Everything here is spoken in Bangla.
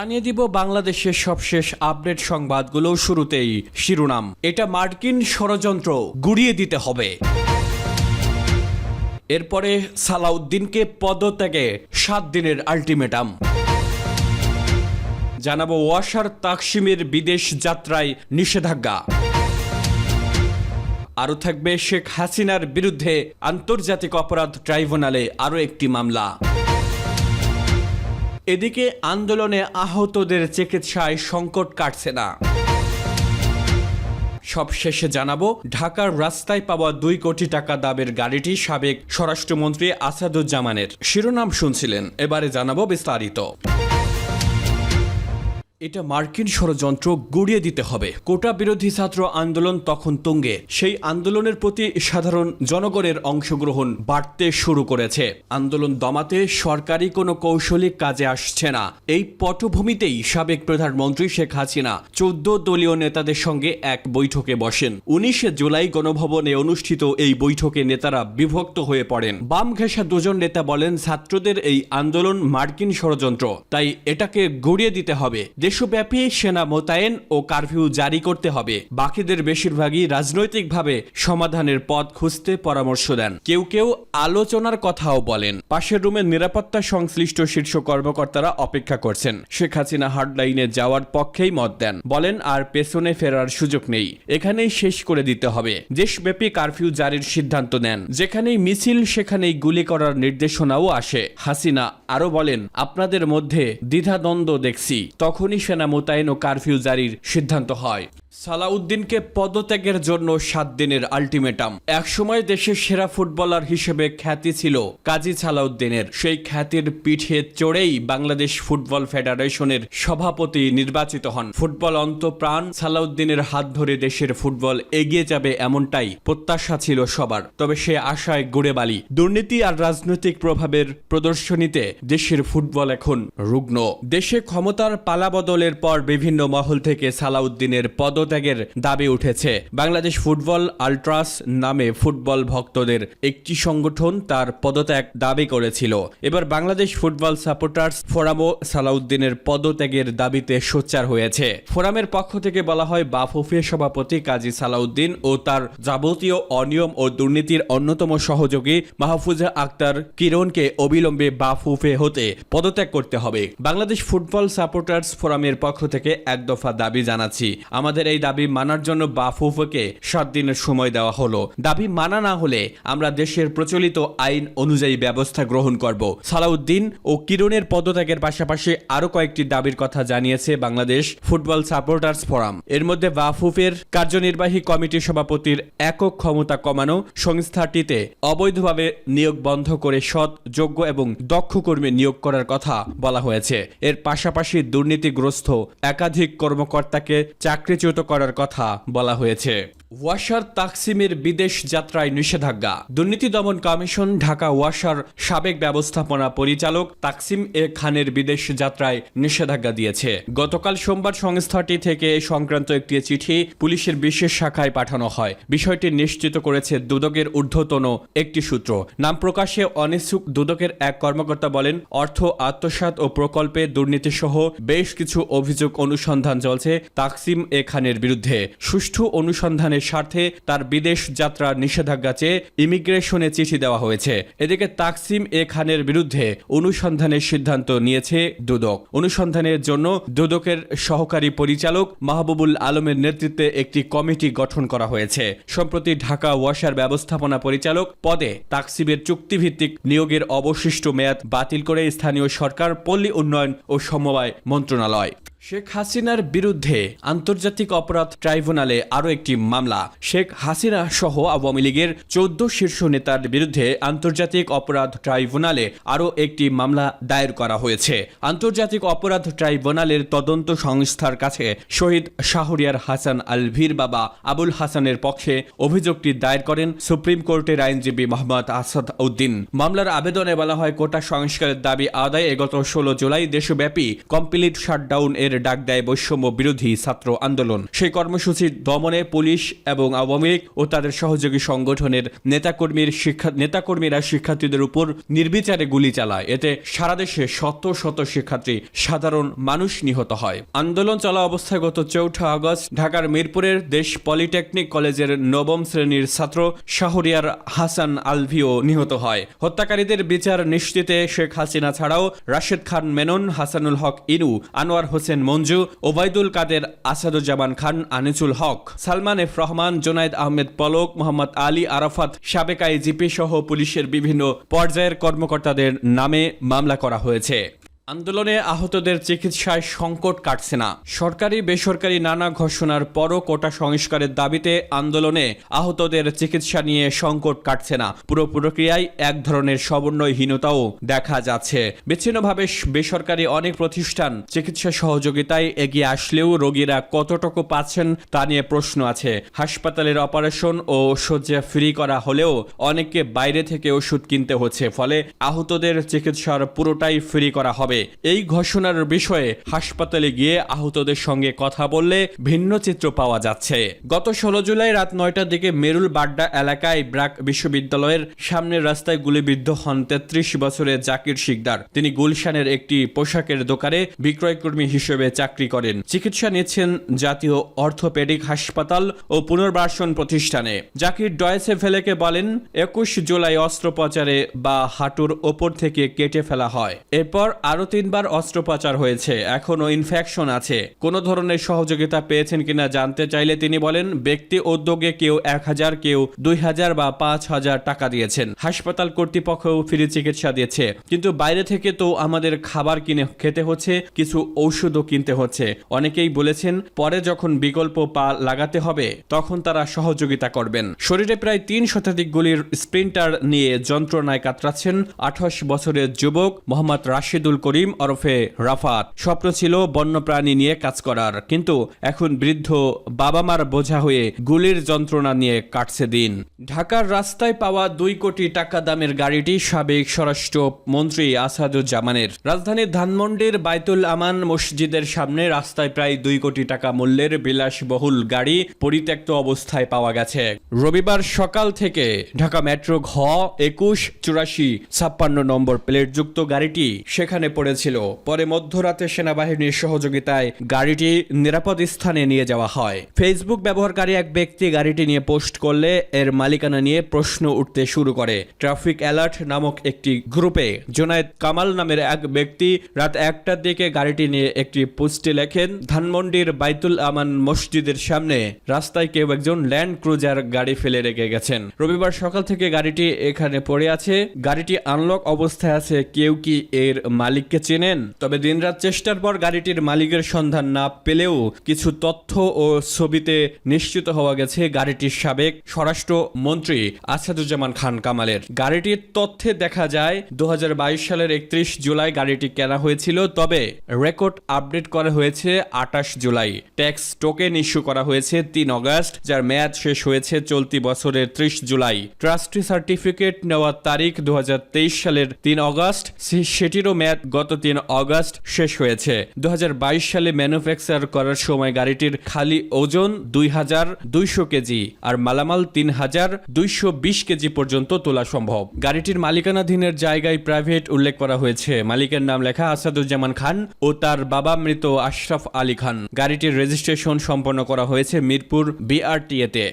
জানিয়ে দিব বাংলাদেশের সবশেষ আপডেট সংবাদগুলো শুরুতেই শিরোনাম। এটা মার্কিন ষড়যন্ত্র, গুড়িয়ে দিতে হবে। এরপরে সালাউদ্দিনকে পদত্যাগে সাত দিনের আলটিমেটাম। জানাব ওয়াসার তাকসিমের বিদেশ যাত্রায় নিষেধাজ্ঞা। আরও থাকবে শেখ হাসিনার বিরুদ্ধে আন্তর্জাতিক অপরাধ ট্রাইব্যুনালে আরও একটি মামলা। এদিকে আন্দোলনে আহতদের চিকিৎসায় সংকট কাটছে না। সব শেষে জানাব, ঢাকার রাস্তায় পাওয়া দুই কোটি টাকা দাবের গাড়িটি সাবেক স্বরাষ্ট্রমন্ত্রী আসাদুজ্জামানের। শিরোনাম শুনছিলেন, এবারে জানাব বিস্তারিত। এটা মার্কিন ষড়যন্ত্র গুড়িয়ে দিতে হবে। কোটা বিরোধী ছাত্র আন্দোলন তখন তুঙ্গে। সেই আন্দোলনের প্রতি সাধারণ জনগণের অংশগ্রহণ বাড়তে শুরু করেছে। আন্দোলন দমাতে সরকারি কোনো কৌশলিক কাজে আসছে না। এই পটভূমিতেই সাবেক প্রধানমন্ত্রী শেখ হাসিনা চোদ্দ দলীয় নেতাদের সঙ্গে এক বৈঠকে বসেন। উনিশে জুলাই গণভবনে অনুষ্ঠিত এই বৈঠকে নেতারা বিভক্ত হয়ে পড়েন। বাম ঘেঁষা দুজন নেতা বলেন, ছাত্রদের এই আন্দোলন মার্কিন ষড়যন্ত্র, তাই এটাকে গড়িয়ে দিতে হবে। দেশব্যাপী সেনা মোতায়েন ও কারফিউ জারি করতে হবে। বাকিদের বেশিরভাগই রাজনৈতিকভাবে সমাধানের পথ খুঁজতে পরামর্শ দেন। কেউ কেউ আলোচনার কথাও বলেন। পাশের রুমের নিরাপত্তা সংশ্লিষ্ট শীর্ষ কর্মকর্তারা অপেক্ষা করছেন। শেখ হাসিনা হার্ডলাইনে যাওয়ার পক্ষেই মত দেন। বলেন, আর পেছনে ফেরার সুযোগ নেই। এখানেই শেষ করে দিতে হবে। দেশব্যাপী কারফিউ জারির সিদ্ধান্ত নেন। যেখানেই মিছিল, সেখানেই গুলি করার নির্দেশনাও আসে। হাসিনা আরও বলেন, আপনাদের মধ্যে দ্বিধাদ্বন্দ্ব দেখছি। তখনই সেনা মোতায়েন ও কারফিউ জারির সিদ্ধান্ত হয়। সালাউদ্দিনকে পদত্যাগের জন্য সাত দিনের আলটিমেটাম। একসময় দেশের সেরা ফুটবলার হিসেবে খ্যাতি ছিল কাজী সালাউদ্দিনের। সেই খ্যাতির পিঠে চড়েই বাংলাদেশ ফুটবল ফেডারেশনের সভাপতি নির্বাচিত হন। ফুটবল অন্তপ্রাণ সালাউদ্দিনের হাত ধরে দেশের ফুটবল এগিয়ে যাবে এমনটাই প্রত্যাশা ছিল সবার। তবে সে আশায় গুড়ে বালি। দুর্নীতি আর রাজনৈতিক প্রভাবের প্রদর্শনীতে দেশের ফুটবল এখন রুগ্ন। দেশে ক্ষমতার পালাবদলের পর বিভিন্ন মহল থেকে সালাউদ্দিনের পদত্যাগের দাবি উঠেছে। বাংলাদেশ ফুটবল আলট্রাস নামে ফুটবল ভক্তদের একটি সংগঠন তার পদত্যাগ দাবি করেছিল। এবার বাংলাদেশ ফুটবল সাপোর্টার্স ফোরামও সালাউদ্দিনের পদত্যাগের দাবিতে সোচ্চার হয়েছে। ফোরামের পক্ষ থেকে বলা হয়, বাফুফে সভাপতি কাজী সালাউদ্দিন ও তার যাবতীয় অনিয়ম ও দুর্নীতির অন্যতম সহযোগী মাহফুজা আক্তার কিরণকে অবিলম্বে বাফুফে হতে পদত্যাগ করতে হবে। বাংলাদেশ ফুটবল সাপোর্টার্স ফোরামের পক্ষ থেকে এক দফা দাবি জানাচ্ছি। আমাদের এই দাবি মানার জন্য বাফুফকে সাত দিনের সময় দেওয়া হলো। দাবি মানা না হলে আমরা দেশের প্রচলিত আইন অনুযায়ী ব্যবস্থা গ্রহণ করব। সালাউদ্দিন ও কিরণের পদত্যাগের পাশাপাশি আরও কয়েকটি দাবির কথা জানিয়েছে বাংলাদেশ ফুটবল সাপোর্টার্স ফোরাম। এর মধ্যে বাফুফের কার্যনির্বাহী কমিটির সভাপতির একক ক্ষমতা কমানো সংস্থাটিতে অবৈধভাবে নিয়োগ বন্ধ করে সৎ, যোগ্য এবং দক্ষ কর্মী নিয়োগ করার কথা বলা হয়েছে। এর পাশাপাশি দুর্নীতিগ্রস্ত একাধিক কর্মকর্তাকে চাকরিচ্যুত করার কথা বলা হয়েছে। ওয়াসার তাকসিমের বিদেশ যাত্রায় নিষেধাজ্ঞা। দুর্নীতি দমন কমিশন ঢাকা ওয়াসার সাবেক ব্যবস্থাপনা পরিচালক তাকসিম এ খানের বিদেশ যাত্রায় নিষেধাজ্ঞা দিয়েছে। গতকাল সোমবার সংস্থাটি থেকে এ সংক্রান্ত একটি চিঠি পুলিশের বিশেষ শাখায় পাঠানো হয়। বিষয়টি নিশ্চিত করেছে দুদকের ঊর্ধ্বতন একটি সূত্র। নাম প্রকাশে অনিচ্ছুক দুদকের এক কর্মকর্তা বলেন, অর্থ আত্মসাৎ ও প্রকল্পে দুর্নীতি সহ বেশ কিছু অভিযোগ অনুসন্ধান চলছে তাকসিম এ খানের বিরুদ্ধে। সুষ্ঠু অনুসন্ধানের স্বার্থে তার বিদেশ যাত্রা নিষেধাজ্ঞা চেয়ে ইমিগ্রেশনে চিঠি দেওয়া হয়েছে। এদিকে তাকসিম এ খানের বিরুদ্ধে অনুসন্ধানের সিদ্ধান্ত নিয়েছে দুদক। অনুসন্ধানের জন্য দুদকের সহকারী পরিচালক মাহবুবুল আলমের নেতৃত্বে একটি কমিটি গঠন করা হয়েছে। সম্প্রতি ঢাকা ওয়াসার ব্যবস্থাপনা পরিচালক পদে তাকসিমের চুক্তিভিত্তিক নিয়োগের অবশিষ্ট মেয়াদ বাতিল করে স্থানীয় সরকার পল্লী উন্নয়ন ও সমবায় মন্ত্রণালয়। শেখ হাসিনার বিরুদ্ধে আন্তর্জাতিক অপরাধ ট্রাইব্যুনালে আরও একটি মামলা। শেখ হাসিনা সহ আওয়ামী লীগের চোদ্দ শীর্ষ নেতার বিরুদ্ধে আন্তর্জাতিক অপরাধ ট্রাইব্যুনালে আরও একটি মামলা দায়ের করা হয়েছে। আন্তর্জাতিক অপরাধ ট্রাইব্যুনালের তদন্ত সংস্থার কাছে শহীদ শাহরিয়ার হাসান আলভির বাবা আবুল হাসানের পক্ষে অভিযোগটি দায়ের করেন সুপ্রিম কোর্টের আইনজীবী মোহাম্মদ আসাদ উদ্দিন। মামলার আবেদনে বলা হয়, কোটা সংস্কারের দাবি আদায়ে গত ষোলো জুলাই দেশব্যাপী কমপ্লিট শাটডাউন এর বিপ্লবের ডাক দেয় বৈষম্য বিরোধী ছাত্র আন্দোলন। সেই কর্মসূচি দমনে পুলিশ এবং আওয়ামী লীগ ও তাদের সহযোগী সংগঠনের নেতাকর্মীর শিক্ষা, নেতাকর্মীরা শিক্ষার্থীদের উপর নির্বিচারে গুলি চালায়। এতে সারা দেশে শত শত শিক্ষার্থী, সাধারণ মানুষ নিহত হয়। আন্দোলন চলা অবস্থায় গত চৌঠা আগস্ট ঢাকার মিরপুরের দেশ পলিটেকনিক কলেজের নবম শ্রেণির ছাত্র শাহরিয়ার হাসান আলভিও নিহত হয়। হত্যাকারীদের বিচার নিশ্চিতে শেখ হাসিনা ছাড়াও রাশেদ খান মেনন, হাসানুল হক ইনু, আনোয়ার হোসেন মঞ্জু ওবায়দুল কাদের আসাদুজ্জামান খান, আনিসুল হক, সালমান এফ রহমান জোনায়দ আহমেদ পলক, মোহাম্মদ আলী আরাফাত, সাবেক আইজিপি সহ পুলিশের বিভিন্ন পর্যায়ের কর্মকর্তাদের নামে মামলা করা হয়েছে। আন্দোলনে আহতদের চিকিৎসায় সংকট কাটছে না। সরকারি, বেসরকারি নানা ঘোষণার পরও কোটা সংস্কারের দাবিতে আন্দোলনে আহতদের চিকিৎসা নিয়ে সংকট কাটছে না। পুরো প্রক্রিয়ায় এক ধরনের সমন্বয়হীনতাও দেখা যাচ্ছে। বিচ্ছিন্নভাবে বেসরকারি অনেক প্রতিষ্ঠান চিকিৎসা সহযোগিতায় এগিয়ে আসলেও রোগীরা কতটুকু পাচ্ছেন তা নিয়ে প্রশ্ন আছে। হাসপাতালের অপারেশন ও শয্যা ফ্রি করা হলেও অনেককে বাইরে থেকে ওষুধ কিনতে হচ্ছে। ফলে আহতদের চিকিৎসার পুরোটাই ফ্রি করা হবে। এই ঘোষণার বিষয়ে হাসপাতালে গিয়ে আহতদের সঙ্গে কথা বললে ভিন্ন চিত্র পাওয়া যাচ্ছে। গত ষোলো জুলাই রাত নয়টার দিকে মেরুল বাড্ডা এলাকায় ব্রাক বিশ্ববিদ্যালয়ের সামনের রাস্তায় গুলিবিদ্ধ হন তেত্রিশ বছরের জাকির শিকদার। তিনি গুলশানের একটি পোশাকের দোকানে বিক্রয়কর্মী হিসেবে চাকরি করেন। চিকিৎসা নিচ্ছেন জাতীয় অর্থোপেডিক হাসপাতাল ও পুনর্বাসন প্রতিষ্ঠানে। জাকির ডয়েসে ফেলেকে বলেন, একুশ জুলাই অস্ত্রোপচারে বা হাঁটুর ওপর থেকে কেটে ফেলা হয়। এরপর আরও তিনবার অস্ত্রোপচার হয়েছে, এখনও ইনফেকশন আছে। কোনো ধরনের সহযোগিতা পেয়েছেন কিনা জানতে চাইলে তিনি বলেন, ব্যক্তি উদ্যোগে কেউ এক হাজার, কেউ দুই হাজার বা পাঁচ হাজার টাকা দিয়েছেন। হাসপাতাল কর্তৃপক্ষও ফ্রি চিকিৎসা দিয়েছে কিন্তু বাইরে থেকে তো আমাদের খাবার কিনে খেতে হচ্ছে, কিছু ঔষধও কিনতে হচ্ছে। অনেকেই বলেছেন, পরে যখন বিকল্প পা লাগাতে হবে, তখন তারা সহযোগিতা করবেন। শরীরে প্রায় তিন শতাধিক গুলির স্প্রিন্টার নিয়ে যন্ত্রণায় কাতরাচ্ছেন আঠাশ বছরের যুবক মোহাম্মদ রাশিদুল করিম ওরফে রাফাত। স্বপ্ন ছিল বন্যপ্রাণী নিয়ে কাজ করার, কিন্তু এখন বৃদ্ধ বাবা মার বোঝা হয়ে গুলির যন্ত্রণা নিয়ে কাটছে দিন। ঢাকার রাস্তায় পাওয়া দুই কোটি টাকা দামের গাড়িটি সাবেক স্বরাষ্ট্র মন্ত্রী আসাদুজ্জামানের। রাজধানীর ধানমন্ডির বাইতুল আমান মসজিদের সামনে রাস্তায় প্রায় দুই কোটি টাকা মূল্যের বিলাসবহুল গাড়ি পরিত্যক্ত অবস্থায় পাওয়া গেছে। রবিবার সকাল থেকে ঢাকা মেট্রো ঘ একুশ চুরাশি ছাপ্পান্ন নম্বর প্লেটযুক্ত গাড়িটি সেখানে পড়েছিল। পরে মধ্যরাতে সেনাবাহিনীর সহযোগিতায় গাড়িটি নিরাপদ স্থানে নিয়ে যাওয়া হয়। ফেসবুক ব্যবহারকারী এক ব্যক্তি গাড়িটি নিয়ে পোস্ট করলে এর মালিকানা নিয়ে প্রশ্ন উঠতে শুরু করে। ট্রাফিক অ্যালার্ট নামক একটি গ্রুপে জোনায়েদ কামাল নামের এক ব্যক্তি রাত একটার দিকে গাড়িটি নিয়ে একটি পোস্টে লেখেন, ধানমন্ডির বাইতুল আমান মসজিদের সামনে রাস্তায় কেউ একজন ল্যান্ড ক্রুজার গাড়ি ফেলে রেখে গেছেন। রবিবার সকাল থেকে গাড়িটি এখানে পড়ে আছে। গাড়িটি আনলক অবস্থায় আছে। কেউ কি এর মালিককে চেনেন, তবে দিনরাত চেষ্টার পর গাড়িটির মালিকের সন্ধান না পেলেও কিছু তথ্য ও ছবিতে নিশ্চিত হওয়া গেছে গাড়িটির সাবেক স্বরাষ্ট্র মন্ত্রী আসাদুজ্জামান খান কামালের। গাড়িটির তথ্যে দেখা যায় দু সালের একত্রিশ জুলাই গাড়িটি কেনা হয়েছিল, তবে রেকর্ড আপডেট করা হয়েছে আটাশ জুলাই। ট্যাক্স টোকেন ইস্যু করা হয়েছে তিন অগাস্ট, যার মেয়াদ শেষ হয়েছে চলতি বছরের ত্রিশ জুলাই। ট্রাস্টি সার্টিফিকেট নেওয়ার তারিখ দু হাজার তেইশ সালের তিন অগাস্ট সেটিরও মেয়াদ গত তিন অগাস্ট শেষ হয়েছে। দু হাজার বাইশ সালে ম্যানুফ্যাকচার করার সময় গাড়িটির খালি ওজন দুই হাজার দুইশো কেজি আর মালামাল তিন হাজার দুইশো বিশ কেজি পর্যন্ত তোলা সম্ভব। গাড়িটির মালিকানাধীনের জায়গায় প্রাইভেট উল্লেখ করা হয়েছে। মালিকের নাম লেখা আসাদুজ্জামান খান ও তার বাবা মৃত আশরাফ আলী খান। গাড়িটির রেজিস্ট্রেশন সম্পন্ন করা হয়েছে মিরপুর বিআরটিএতে।